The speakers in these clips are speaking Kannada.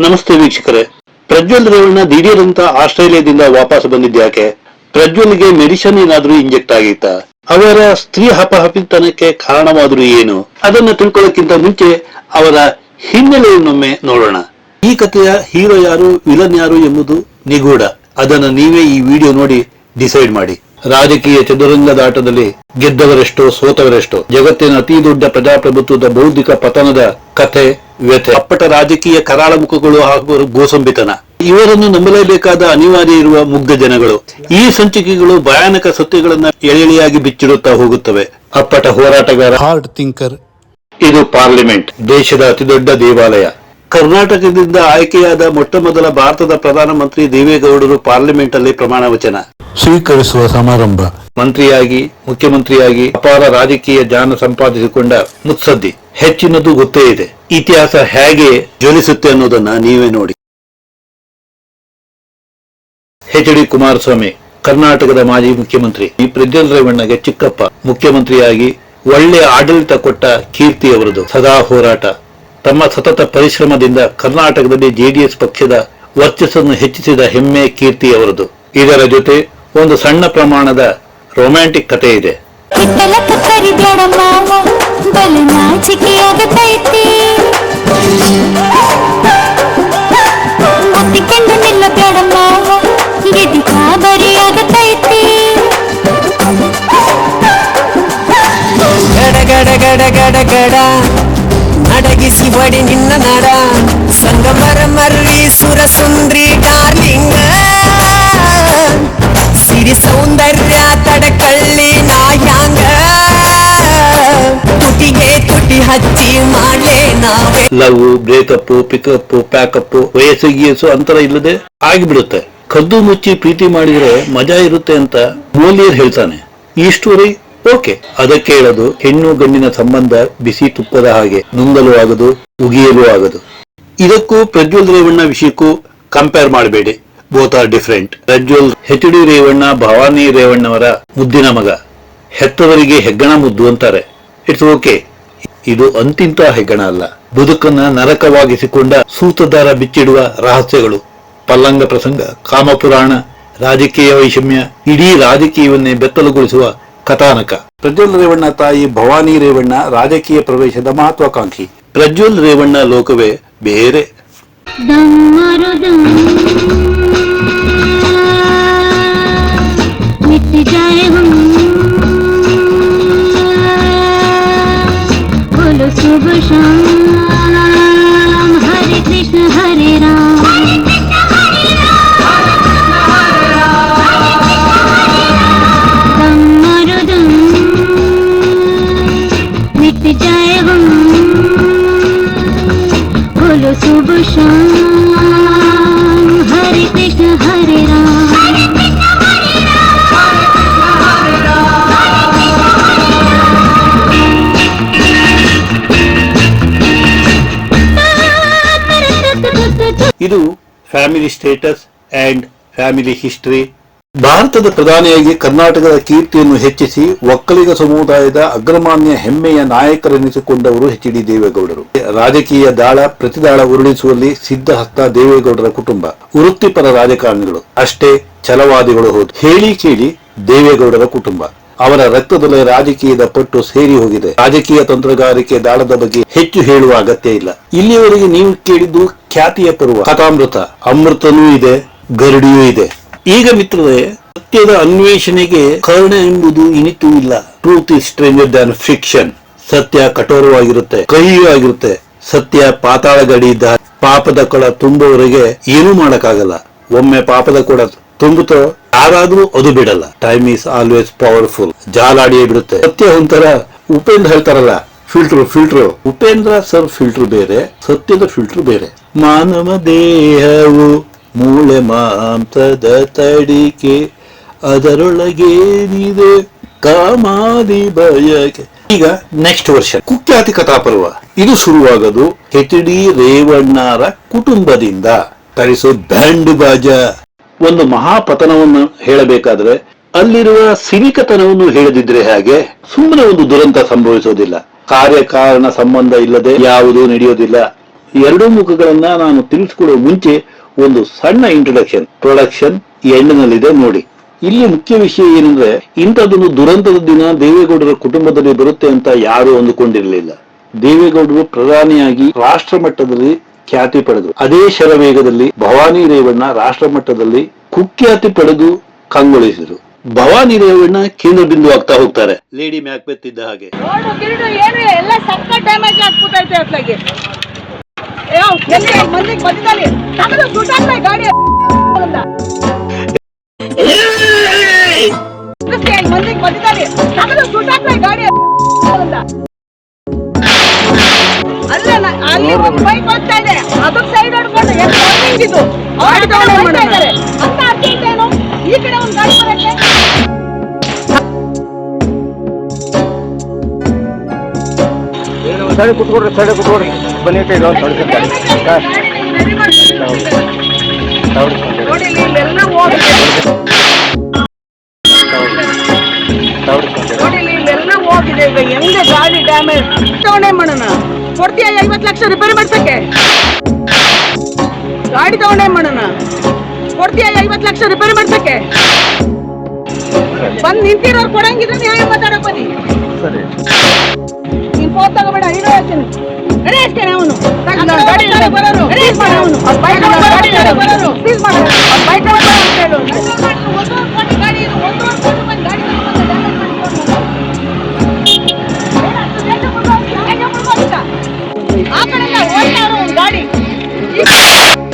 ನಮಸ್ತೆ ವೀಕ್ಷಕರೇ. ಪ್ರಜ್ವಲ್ ರೇವಣ್ಣ ದಿಢೀರಂತ ಆಸ್ಟ್ರೇಲಿಯಾದಿಂದ ವಾಪಸ್ ಬಂದಿದ್ಯಾಕೆ ಪ್ರಜ್ವಲ್ಗೆ ಮೆಡಿಸಿನ್ ಏನಾದ್ರೂ ಇಂಜೆಕ್ಟ್ ಆಗಿತ್ತ? ಅವರ ಸ್ತ್ರೀ ಹಪಹಪಿತನಕ್ಕೆ ಕಾರಣವಾದ್ರೂ ಏನು? ಅದನ್ನ ತಿಳ್ಕೊಳ್ಳೋಕ್ಕಿಂತ ಮುಂಚೆ ಅವರ ಹಿನ್ನೆಲೆಯನ್ನೊಮ್ಮೆ ನೋಡೋಣ. ಈ ಕಥೆಯ ಹೀರೋ ಯಾರು, ವಿಲನ್ ಯಾರು ಎಂಬುದು ನಿಗೂಢ. ಅದನ್ನ ನೀವೇ ಈ ವಿಡಿಯೋ ನೋಡಿ ಡಿಸೈಡ್ ಮಾಡಿ. ರಾಜಕೀಯ ಚದುರಂಗದ ಆಟದಲ್ಲಿ ಗೆದ್ದವರೆಷ್ಟೋ ಸೋತವರೆಷ್ಟೋ, ಜಗತ್ತಿನ ಅತಿ ದೊಡ್ಡ ಪ್ರಜಾಪ್ರಭುತ್ವದ ಬೌದ್ಧಿಕ ಪತನದ ಕಥೆ ವ್ಯಥೆ ಅಪ್ಪಟ ರಾಜಕೀಯ ಕರಾಳ ಮುಖಗಳು ಹಾಗೂ ಗೋಸಂಬಿತನ. ಇವರನ್ನು ನಂಬಲೇಬೇಕಾದ ಅನಿವಾರ್ಯ ಇರುವ ಮುಗ್ಧ ಜನಗಳು. ಈ ಸಂಚಿಕೆಗಳು ಭಯಾನಕ ಸತ್ಯಗಳನ್ನ ಎಳೆಯಾಗಿ ಬಿಚ್ಚಿಡುತ್ತಾ ಹೋಗುತ್ತವೆ. ಅಪ್ಪಟ ಹೋರಾಟಗಾರ ಹಾರ್ಡ್ ಥಿಂಕರ್ ಇದು ಪಾರ್ಲಿಮೆಂಟ್ ದೇಶದ ಅತಿದೊಡ್ಡ ದೇವಾಲಯ. ಕರ್ನಾಟಕದಿಂದ ಆಯ್ಕೆಯಾದ ಮೊಟ್ಟ ಮೊದಲ ಭಾರತದ ಪ್ರಧಾನಮಂತ್ರಿ ದೇವೇಗೌಡರು ಪಾರ್ಲಿಮೆಂಟ್ ಅಲ್ಲಿ ಪ್ರಮಾಣ ವಚನ. ಸ್ವೀಕರಿಸುವ ಸಮಾರಂಭ. ಮಂತ್ರಿಯಾಗಿ ಮುಖ್ಯಮಂತ್ರಿಯಾಗಿ ಅಪಾರ ರಾಜಕೀಯ ಜ್ಞಾನ ಸಂಪಾದಿಸಿಕೊಂಡ ಮುತ್ಸದ್ದಿ. ಹೆಚ್ಚಿನದು ಗೊತ್ತೇ ಇದೆ. ಇತಿಹಾಸ ಹೇಗೆ ಜ್ವಲಿಸುತ್ತೆ ಅನ್ನೋದನ್ನ ನೀವೇ ನೋಡಿ. ಎಚ್ ಡಿ ಕುಮಾರಸ್ವಾಮಿ, ಕರ್ನಾಟಕದ ಮಾಜಿ ಮುಖ್ಯಮಂತ್ರಿ ಈ ಪ್ರಜ್ವಲ್ ರೇವಣ್ಣಗೆ ಚಿಕ್ಕಪ್ಪ, ಮುಖ್ಯಮಂತ್ರಿಯಾಗಿ ಒಳ್ಳೆ ಆಡಳಿತ ಕೊಟ್ಟ ಕೀರ್ತಿ ಅವರದು. ಸದಾ ಹೋರಾಟ. ತಮ್ಮ ಸತತ ಪರಿಶ್ರಮದಿಂದ ಕರ್ನಾಟಕದಲ್ಲಿ ಜೆಡಿಎಸ್ ಪಕ್ಷದ ವರ್ಚಸ್ಸನ್ನು ಹೆಚ್ಚಿಸಿದ ಹೆಮ್ಮೆ, ಕೀರ್ತಿ ಅವರದು. ಇದರ ಜೊತೆ ಒಂದು ಸಣ್ಣ ಪ್ರಮಾಣದ ರೊಮ್ಯಾಂಟಿಕ್ ಕಥೆ ಇದೆ. ಬಲು ನಾಚಿಕೆಯಾಗತೈತಿ ಒತ್ತಿಕೊಂಡು ನಿಲ್ಲಬೇಡ ಮಾವ ಗೆದಿ ಕಾಬರಿಯಾಗತೈತಿ ಗಡ ಗಡ ಗಡ ಗಡ ಗಡ ನಡಗಿಸಿ ಬಡಿ ನಿನ್ನ ನಡ ಸಂಗಮರ ಮರ್ರಿ ಸುರ ಸುಂದ್ರಿ ಡಾರ್ಲಿಂಗ ಸಿರಿ ಸೌಂದರ್ಯ ಹಚ್ಚಿ ಮಾಡ್ಲೇ ಲವ್ ಬ್ರೇಕಪ್ ಪಿಕಪ್ ಪ್ಯಾಕಪ್ ವಯಸ್ಸು, ಗೀಯಸ್ಸು ಅಂತರ ಇಲ್ಲದೆ ಆಗಿಬಿಡುತ್ತೆ. ಕದ್ದು ಮುಚ್ಚಿ ಪ್ರೀತಿ ಮಾಡಿದ್ರೆ ಮಜಾ ಇರುತ್ತೆ ಅಂತ ಮೋಲಿಯರ್ ಹೇಳ್ತಾನೆ. ಈ ಸ್ಟೋರಿ ಓಕೆ. ಅದಕ್ಕೆ ಹೇಳೋದು, ಹೆಣ್ಣು ಗಂಡಿನ ಸಂಬಂಧ ಬಿಸಿ ತುಪ್ಪದ ಹಾಗೆ, ನುಂಗಲು ಆಗದು, ಉಗಿಯಲು ಆಗದು. ಇದಕ್ಕೂ ಪ್ರಜ್ವಲ್ ರೇವಣ್ಣ ವಿಷಯಕ್ಕೂ ಕಂಪೇರ್ ಮಾಡಬೇಡಿ. Both are different Prajwal H D Revanna, Bhavani ರೇವಣ್ಣವರ ಮುದ್ದಿನ ಮಗ. ಹೆತ್ತವರಿಗೆ ಹೆಗ್ಗಣ ಮುದ್ದು ಅಂತಾರೆ. ಇಟ್ಸ್ ಓಕೆ ಇದು ಅಂತಿಂತ ಹೆಗ್ಗಣ ಅಲ್ಲ. ಬದುಕನ್ನ ನರಕವಾಗಿಸಿಕೊಂಡ ಸೂತದಾರ ಬಿಚ್ಚಿಡುವ ರಹಸ್ಯಗಳು. ಪಲ್ಲಂಗ ಪ್ರಸಂಗ, ಕಾಮಪುರಾಣ, ರಾಜಕೀಯ ವೈಷಮ್ಯ, ಇಡೀ ರಾಜಕೀಯವನ್ನೇ ಬೆತ್ತಲುಗೊಳಿಸುವ ಕಥಾನಕ. ಪ್ರಜ್ವಲ್ ರೇವಣ್ಣ ತಾಯಿ ಭವಾನಿ ರೇವಣ್ಣ ರಾಜಕೀಯ ಪ್ರವೇಶದ ಮಹತ್ವಾಕಾಂಕ್ಷಿ. ಪ್ರಜ್ವಲ್ ರೇವಣ್ಣ ಲೋಕವೇ ಬೇರೆ. ಇದು family status and family history ಭಾರತದ ಪ್ರಧಾನಿಯಾಗಿ ಕರ್ನಾಟಕದ ಕೀರ್ತಿಯನ್ನು ಹೆಚ್ಚಿಸಿ ಒಕ್ಕಲಿಗ ಸಮುದಾಯದ ಅಗ್ರಮಾನ್ಯ ಹೆಮ್ಮೆಯ ನಾಯಕರೆನಿಸಿಕೊಂಡವರು ಎಚ್ ಡಿ ದೇವೇಗೌಡರು. ರಾಜಕೀಯ ದಾಳ, ಪ್ರತಿದಾಳ ಉರುಳಿಸುವಲ್ಲಿ ಸಿದ್ಧಹಸ್ತ ದೇವೇಗೌಡರ ಕುಟುಂಬ. ವೃತ್ತಿಪರ ರಾಜಕಾರಣಿಗಳು. ಅಷ್ಟೇ ಛಲವಾದಿಗಳು ಹೌದು ಹೇಳಿ ಕೇಳಿ ದೇವೇಗೌಡರ ಕುಟುಂಬ. ಅವರ ರಕ್ತದಲ್ಲಿ ರಾಜಕೀಯದ ಪಟ್ಟು ಸೇರಿ ಹೋಗಿದೆ. ರಾಜಕೀಯ ತಂತ್ರಗಾರಿಕೆ ದಾಳದ ಬಗ್ಗೆ ಹೆಚ್ಚು ಹೇಳುವ ಅಗತ್ಯ ಇಲ್ಲ. ಇಲ್ಲಿಯವರೆಗೆ ನೀವು ಕೇಳಿದ್ದು ಖ್ಯಾತಿಯ ಪರ್ವ. ಕಥಾಮೃತ. ಅಮೃತನೂ ಇದೆ, ಗರುಡಿಯೂ ಇದೆ. ಈಗ ಮಿತ್ರರೇ, ಸತ್ಯದ ಅನ್ವೇಷಣೆಗೆ ಕರ್ಣ ಎಂಬುದು ಇನಿತೂ ಇಲ್ಲ. Truth is stranger than fiction ಸತ್ಯ ಕಠೋರವಾಗಿರುತ್ತೆ, ಕಹಿಯೂ ಆಗಿರುತ್ತೆ. ಸತ್ಯ ಪಾತಾಳ ಗಡಿ ಇದ್ದ ಪಾಪದ ಕೊಳ ತುಂಬುವವರೆಗೆ ಏನೂ ಮಾಡಕ್ಕಾಗಲ್ಲ. ಒಮ್ಮೆ ಪಾಪದ ಕೊಡ ತುಂಬುತ್ತೋ ಯಾರಾದ್ರೂ ಅದು ಬಿಡಲ್ಲ. ಟೈಮ್ ಈಸ್ ಆಲ್ವೇಸ್ ಪವರ್ಫುಲ್ ಜಾಲಾಡಿಯೇ ಬಿಡುತ್ತೆ. ಸತ್ಯ ಒಂಥರ ಉಪೇಂದ್ರ ಹೇಳ್ತಾರಲ್ಲ filter filter Upendra sir filter ಬೇರೆ, ಸತ್ಯದ ಫಿಲ್ಟರ್ ಬೇರೆ. ಮಾನವ ದೇಹವು ಮೂಳೆ ಮಾಂಸದ ತಡಿಕೆ ಅದರೊಳಗೇನಿದೆ ಕಾಮಾದಿ ಬಯಕೆ. ಈಗ ನೆಕ್ಸ್ಟ್ ವರ್ಷ ಕುಖ್ಯಾತಿ ಕಥಾಪರ್ವ. ಇದು ಶುರುವಾಗದು ಹೆಚ್ ಡಿ ರೇವಣ್ಣರ ಕುಟುಂಬದಿಂದ ತರಿಸೋ ಬ್ಯಾಂಡ್ ಬಾಜ. ಒಂದು ಮಹಾಪತನವನ್ನು ಹೇಳಬೇಕಾದ್ರೆ ಅಲ್ಲಿರುವ ಸಿನಿಕತನವನ್ನು ಹೇಳದಿದ್ರೆ ಹಾಗೆ? ಸುಮ್ಮನೆ ಒಂದು ದುರಂತ ಸಂಭವಿಸೋದಿಲ್ಲ. ಕಾರ್ಯಕಾರಣ ಸಂಬಂಧ ಇಲ್ಲದೆ ಯಾವುದೂ ನಡೆಯೋದಿಲ್ಲ. ಎರಡೂ ಮುಖಗಳನ್ನ ನಾನು ತಿಳಿಸ್ಕೊಡುವ ಮುಂಚೆ ಒಂದು ಸಣ್ಣ ಇಂಟ್ರೊಡಕ್ಷನ್ ಪ್ರೊಡಕ್ಷನ್ ಎಂಡ್ನಲ್ಲಿದೆ ನೋಡಿ. ಇಲ್ಲಿ ಮುಖ್ಯ ವಿಷಯ ಏನಂದ್ರೆ, ಇಂಥದ್ದೊಂದು ದುರಂತದ ದಿನ ದೇವೇಗೌಡರ ಕುಟುಂಬದಲ್ಲಿ ಬರುತ್ತೆ ಅಂತ ಯಾರು ಅಂದುಕೊಂಡಿರಲಿಲ್ಲ. ದೇವೇಗೌಡರು ಪ್ರಧಾನಿಯಾಗಿ ರಾಷ್ಟ್ರ ಮಟ್ಟದಲ್ಲಿ ಖ್ಯಾತಿ ಪಡೆದರು ಅದೇ ಶರವೇಗದಲ್ಲಿ ಭವಾನಿ ರೇವಣ್ಣ ರಾಷ್ಟ್ರ ಮಟ್ಟದಲ್ಲಿ ಕುಖ್ಯಾತಿ ಪಡೆದು ಕಂಗೊಳಿಸಿದರು. ಭವಾನಿ ರೇವಣ್ಣ ಕೇಂದ್ರ ಬಿಂದು ಆಗ್ತಾ ಹೋಗ್ತಾರೆ. ಲೇಡಿ ಮ್ಯಾಕ್ಬೆತ್ ಇದ್ದ ಹಾಗೆ. ಡ್ಯಾಮೇಜ್ ಈ ಕಡೆ ಒಂದು ಗಾಡಿ ಬರುತ್ತೆ. ಸೈಡ್ ಕುತ್ಕೊಡ್ರಿ ಸಡೆ ಕುತ್ಕೊಡ್ರಿ. ಬನ್ನಿ ಕೈ ಇಲ್ಲೆಲ್ಲ ಹೋಗಿದೆ ಈಗ ಹೆಂಗೆ ಗಾಡಿ ಡ್ಯಾಮೇಜ್ ತಗೊಂಡೇ ಮಾಡೋಣ. ಕೊಡ್ತೀಯ ಐವತ್ತು ಲಕ್ಷ ರಿಪೇರಿ ಮಾಡ್ಸಕ್ಕೆ? ಗಾಡಿ ತಗೊಂಡೇ ಮಾಡೋಣ? ಕೊಡ್ತೀಯ ಐವತ್ ಲಕ್ಷ ರಿಪೇರಿ ಮಾಡ್ಸಕ್ಕೆ? ಬಂದ್ ನಿಂತಿರೋರು ಕೊಡಂಗಿದ್ರೆ ನ್ಯಾಯ ಮಾತಾಡೋ ಬನ್ನಿ. ಸರಿ. ನೀನ್ ಫೋನ್ ತಗೋಬೇಡ ಇರೋ ಹೇಳ್ತೀನಿ. ಅರೆ ಅಷ್ಟೇ ಅವನು ಗಾಡಿ ಬರೋರು.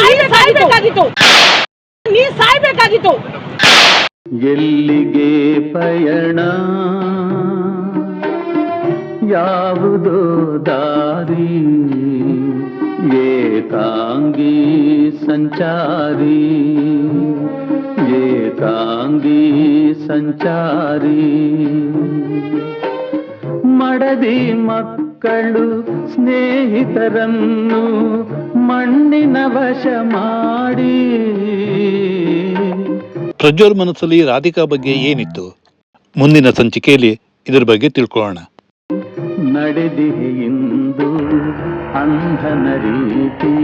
ಸಾಯ್ಬೇಕಾಗಿತ್ತು. ನೀ ಎಲ್ಲಿಗೆ ಪಯಣ? ಯಾವುದೋ ದಾರಿ? ಏಕಾಂಗಿ ಸಂಚಾರಿ. ಏಕಾಂಗಿ ಸಂಚಾರಿ. ಮಡದಿ ಮಕ್ಕಳು ಸ್ನೇಹಿತರನ್ನು ಮಣ್ಣಿನ ವಶ ಮಾಡಿ. ಪ್ರಜ್ವಲ್ ಮನಸ್ಸಲ್ಲಿ ರಾಧಿಕಾ ಬಗ್ಗೆ ಏನಿತ್ತು? ಮುಂದಿನ ಸಂಚಿಕೆಯಲ್ಲಿ ಇದರ ಬಗ್ಗೆ ತಿಳ್ಕೊಳ್ಳೋಣ. ನಡೆದಿದೆ ಇಂದು ಅಂಧನ ರೀತಿ.